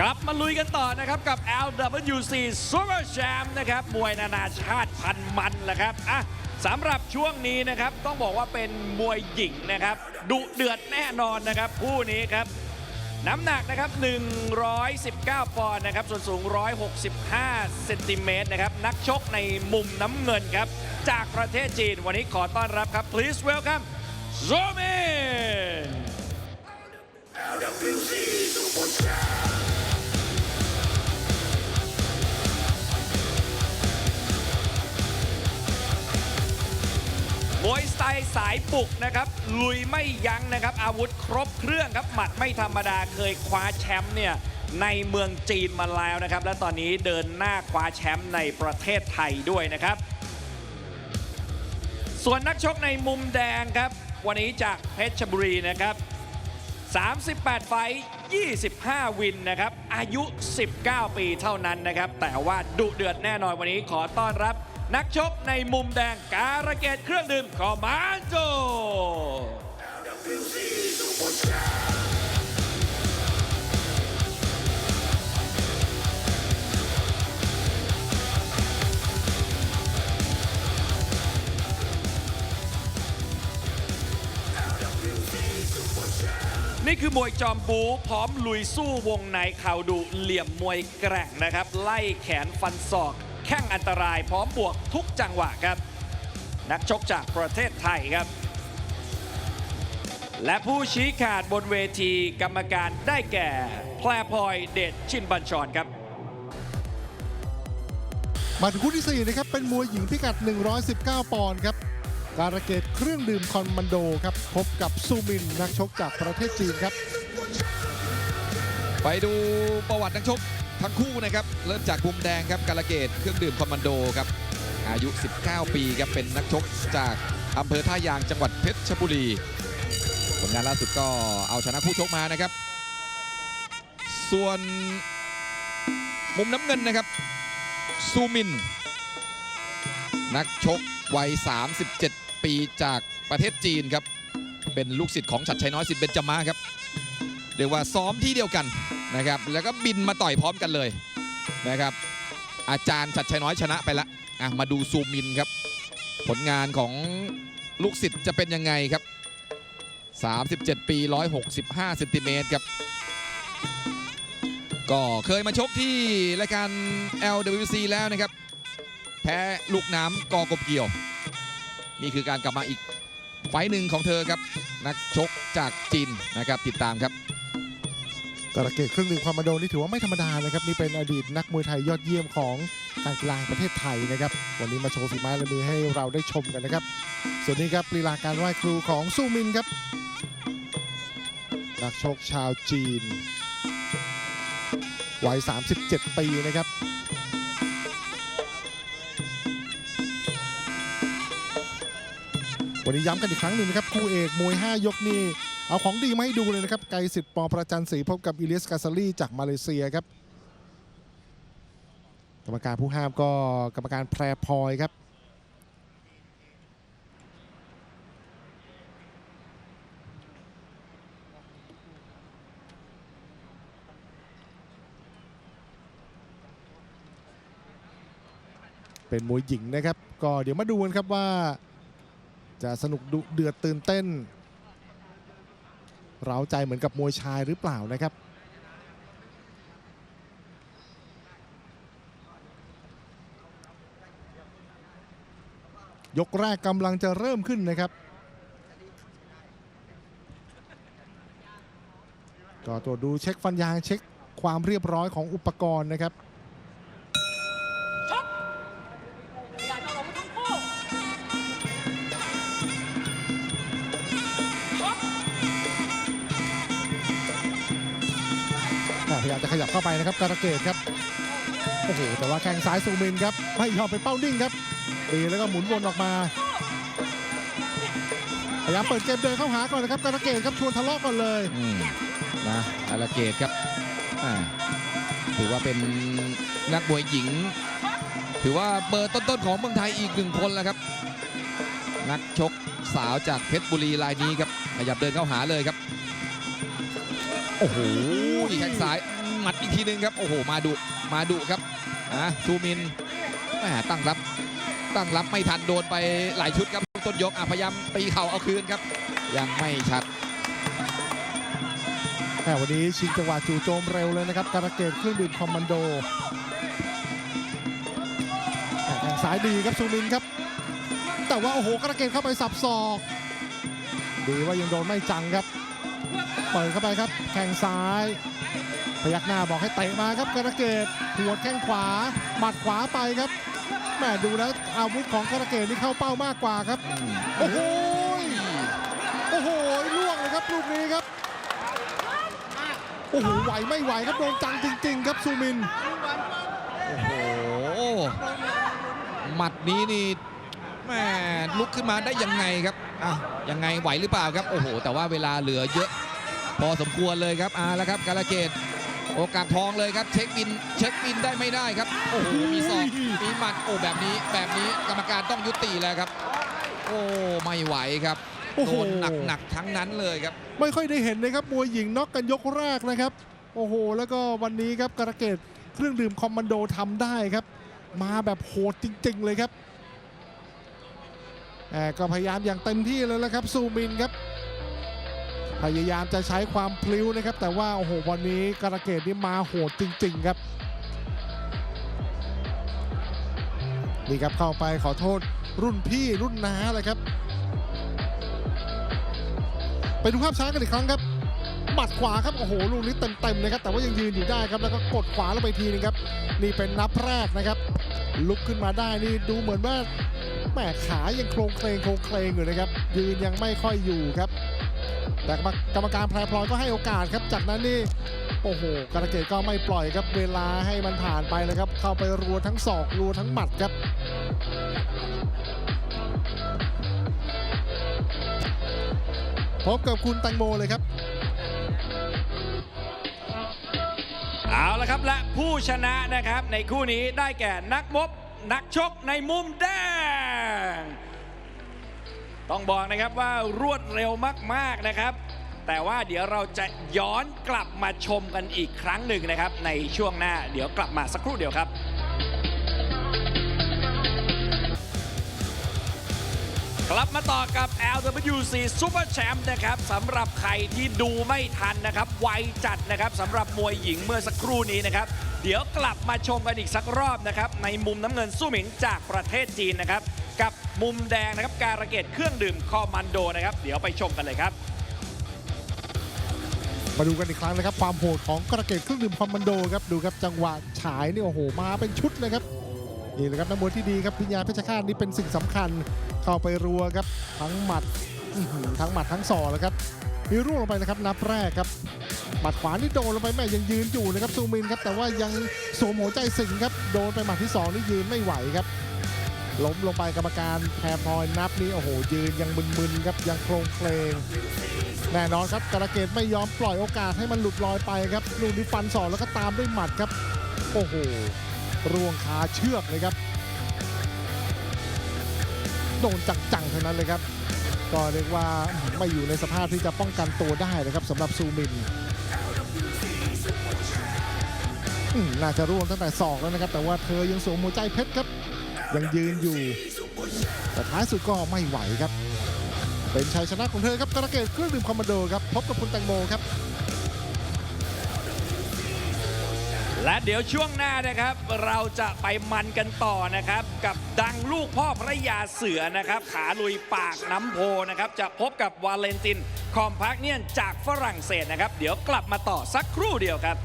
กลับมาลุยกันต่อนะครับ กับ LWC Super Champ นะครับ มวยนานาชาติพันมันแหละครับอะสำหรับช่วงนี้นะครับ ต้องบอกว่าเป็นมวยหญิงนะครับ ดุเดือดแน่นอนนะครับคู่นี้ครับ น้ำหนักนะครับ 119 ปอนด์นะครับ ส่วนสูง 165 เซนติเมตรนะครับ นักชกในมุมน้ำเงินครับ จากประเทศจีนวันนี้ขอต้อนรับครับ please welcome Zomin LWC Super Champ มวยสไตล์สายปุกนะครับ ลุยไม่ยั้งนะครับ อาวุธครบเครื่องครับ หมัดไม่ธรรมดาเคยคว้าแชมป์เนี่ยในเมืองจีนมาแล้วนะครับ และตอนนี้เดินหน้าคว้าแชมป์ในประเทศไทยด้วยนะครับ ส่วนนักชกในมุมแดงครับ วันนี้จากเพชรบุรีนะครับ 38 ไฟ25 วินนะครับ อายุ 19 ปีเท่านั้นนะครับ แต่ว่าดุเดือดแน่นอนวันนี้ขอต้อนรับ นักชกในมุมแดงการะเกดเครื่องดื่มคอมมานโดนี่คือมวยจอมบูพร้อมลุยสู้วงในเข่าดุเหลี่ยมมวยแกร่งนะครับ ไล่แขนฟันศอก แข้งอันตรายพร้อมบวกทุกจังหวะครับ นักชกจากประเทศไทยครับ และผู้ชี้ขาดบนเวทีกรรมการได้แก่ แพรพลอยเดชชินบัญชรครับมาถึงคู่ที่ 4 นะครับ เป็นมวยหญิงพิกัด 119 ปอนด์ครับ การะเกดเครื่องดื่มคอนมันโดครับ พบกับซูมินนักชกจากประเทศจีนครับ ไปดูประวัตินักชก ทั้งคู่นะครับ เริ่มจากมุมแดงครับการะเกดเครื่องดื่มคอมมานโดครับอายุ 19 ปีครับเป็นนักชกจากอำเภอท่ายางจังหวัดเพชรบุรีผลงานล่าสุดก็เอาชนะคู่ชกมานะครับ ส่วนมุมน้ำเงินนะครับซูมิน นักชกวัย 37 ปีจากประเทศจีนครับ เป็นลูกศิษย์ของชัดชัยน้อยสิทธิ์เบญจมาครับ เรียกว่าซ้อมที่เดียวกันนะครับ แล้วก็บินมาต่อยพร้อมกันเลยนะครับ อาจารย์ชัดชัยน้อยชนะไปละอะมาดูซูมินครับ ผลงานของลูกศิษย์จะเป็นยังไงครับ 37 ปี 165เซนติเมตรครับ ก็เคยมาชกที่รายการ LWC แล้วนะครับ แพ้ลูกน้ำกอกบเกี่ยว นี่คือการกลับมาอีกไฟหนึ่งของเธอครับ นักชกจากจีนนะครับติดตามครับ การะเกดเครื่องดื่มคอนมันโดนนี่ถือว่าไม่ธรรมดานะครับนี่เป็นอดีตนักมวยไทยยอดเยี่ยมของการกีฬาประเทศไทยนะครับ วันนี้มาโชว์ฝีไม้ลายมือให้เราได้ชมกันนะครับ ส่วนนี้ครับลีลาการไหว้ครูของซูมินครับ นักชกชาวจีนวัย 37 ปีนะครับวันนี้ย้ำกันอีกครั้งหนึ่งนะครับคู่เอกมวย 5 ยกนี่ เอาของดีมาให้ดูเลยนะครับ ไกรสิทธิ์ปอประจันศรีพบกับอิเลสกาซาลีจากมาเลเซียครับ กรรมการผู้ห้ามก็กรรมการแพรพลอยครับเป็นมวยหญิงนะครับ ก็เดี๋ยวมาดูกันครับว่า จะสนุกดุเดือดตื่นเต้น เร้าใจเหมือนกับมวยชายหรือเปล่านะครับยกแรกกำลังจะเริ่มขึ้นนะครับ ก็ตรวจดูเช็คฟันยางเช็คความเรียบร้อยของอุปกรณ์นะครับ พยายามจะขยับเข้าไปนะครับการะเกดครับโอ้โหแต่ว่าแข้งซ้ายซูมินครับไม่ยอมไปเป้านิ่งครับตีแล้วก็หมุนวนออกมาพยายามเปิดเกมเดินเข้าหาก่อนนะครับการะเกดครับชวนทะเลาะก่อนเลยนะอาราเกตครับถือว่าเป็นนักมวยหญิง ถือว่าเบอร์ต้นๆของเมืองไทยอีกหนึ่งคนแล้วครับ นักชกสาวจากเพชรบุรีรายนี้ครับขยับเดินเข้าหาเลยครับ โอ้โหแข้งซ้ายหมัดอีกทีหนึงครับ โอ้โห มาดุ มาดุครับอะซูมินแหมตั้งรับ ตั้งรับไม่ทันโดนไปหลายชุดครับ ต้นยกอะพยายามตีเข่าเอาคืนครับ ยังไม่ชัดแต่วันนี้ชิงจังหวะจู่โจมเร็วเลยนะครับ การะเกดเครื่องดื่มคอมมานโดแต่แข่งสายดีครับซูมินครับ แต่ว่าโอ้โหการะเกดเข้าไปสับศอก ดีว่ายังโดนไม่จังครับ เปิดเข้าไปครับ แข่งซ้าย พยักหน้าบอกให้เตะมาครับการะเกดหัวดแข้งขวาหมัดขวาไปครับแหม่ดูแล้วอาวุธของการะเกดนี่เข้าเป้ามากกว่าครับ โอ้โหโอ้โหล่วงเลยครับลูกนี้ครับโอ้โหไหวไม่ไหวครับโดนจังจริง ๆ ครับซูมินโอ้โหหมัดนี้นี่แม่ลุกขึ้นมาได้ยังไงครับ อะยังไงไหวหรือเปล่าครับ โอ้โห แต่ว่าเวลาเหลือเยอะพอสมควรเลยครับอ่าแล้วครับกาลเกตโอกาสทองเลยครับเช็คบินเช็คบินได้ไม่ได้ครับ โอ้โหมีศอกมีหมัดโอ้แบบนี้แบบนี้กรรมการต้องยุติแล้วครับ โอ้ไม่ไหวครับโอ้โหโดนหนักๆทั้งนั้นเลยครับ ไม่ค่อยได้เห็นนะครับมวยหญิงน็อกกันยกแรกนะครับ โอ้โห แล้วก็วันนี้ครับการะเกดเครื่องดื่มคอมมานโดทำได้ครับ มาแบบโหดจริง ๆ เลยครับแหม ก็พยายามอย่างเต็มที่เลยแล้วครับซูมินครับ พยายามจะใช้ความพลิ้วนะครับ แต่ว่าโอ้โหวันนี้การะเกดนี่มาโหดจริง ๆ ครับนี่ครับเข้าไปขอโทษรุ่นพี่รุ่นน้าเลยครับ ไปดูภาพช้ากันอีกครั้งครับหมัดขวาครับโอ้โหลูกนี้เต็มๆเลยครับแต่ว่ายังยืนอยู่ได้ครับแล้วก็กดขวาลงไปทีนึงครับ นี่เป็นนับแรกนะครับ ลุกขึ้นมาได้นี่ดูเหมือนว่า แหมขายังโครงเคลงโครงเคลงอยู่นะครับ ยืนยังไม่ค่อยอยู่ครับ แต่กรรมการแพรพลอยก็ให้โอกาสครับ จากนั้นนี่โอ้โหการะเกดก็ไม่ปล่อยครับเวลาให้มันผ่านไปเลยครับ เข้าไปรัวทั้งศอกรัวทั้งหมัดครับพบกับคุณแตังโมเลยครับเอาละครับและผู้ชนะนะครับในคู่นี้ได้แก่นักมบนักชกในมุมแดง ต้องบอกนะครับว่ารวดเร็วมากๆนะครับ แต่ว่าเดี๋ยวเราจะย้อนกลับมาชมกันอีกครั้งหนึ่งนะครับ ในช่วงหน้าเดี๋ยวกลับมาสักครู่เดียวครับกลับมาต่อกับ LWC Super Champ นะครับสำหรับใครที่ดูไม่ทันนะครับไวจัดนะครับสำหรับมวยหญิงเมื่อสักครู่นี้นะครับ เดี๋ยวกลับมาชมกันอีกสักรอบนะครับ ในมุมน้ำเงินสู้หมิงจากประเทศจีนนะครับ กับมุมแดงนะครับการะเกดเครื่องดื่มคอมมานโดนะครับ เดี๋ยวไปชมกันเลยครับ มาดูกันอีกครั้งนะครับ ความโหดของกระเกตเครื่องดื่มคอมมานโดครับดูครับจังหวะฉายนี่โอ้โหมาเป็นชุดเลยครับนี่เลยครับนักมวยที่ดีครับพิญญาเพชรฆาตนี่เป็นสิ่งสำคัญเข้าไปรัวครับทั้งหมัดทั้งหมัดทั้งศอกแล้วครับมีร่วงลงไปนะครับนับแรกครับหมัดขวานี่โดนลงไปแม่ยังยืนอยู่นะครับซูมินครับแต่ว่ายังสวมหัวใจสิงครับโดนไปหมัดที่สองนี่ยืนไม่ไหวครับ ล้มลงไปกรรมการแพรพลอยนับนี่โอ้โหยืนยังมึนๆครับยังโครงเคลง แน่นอนครับการะเกดไม่ยอมปล่อยโอกาสให้มันหลุดลอยไปครับลูกนี้ฟันศอกแล้วก็ตามด้วยหมัดครับ โอ้โหรวงคาเชือกเลยครับ โดนจังๆเท่านั้นเลยครับ ก็เรียกว่าไม่อยู่ในสภาพที่จะป้องกันตัวได้นะครับสำหรับซูมินน่าจะร่วงตั้งแต่ศอกแล้วนะครับ แต่ว่าเธอยังสวมหัวใจเพชรครับ ยังยืนอยู่ แต่ท้ายสุดก็ไม่ไหวครับ เป็นชัยชนะของเธอครับกระเกตเครื่องดื่มคอมมานโดครับพบกับคุณแตงโมครับ และเดี๋ยวช่วงหน้านะครับ เราจะไปมันกันต่อนะครับ กับดังลูกพ่อพระยาเสือนะครับ ขาลุยปากน้ำโพนะครับ จะพบกับวาเลนติน คอมพักเนียนจากฝรั่งเศสนะครับ เดี๋ยวกลับมาต่อสักครู่เดียวครับ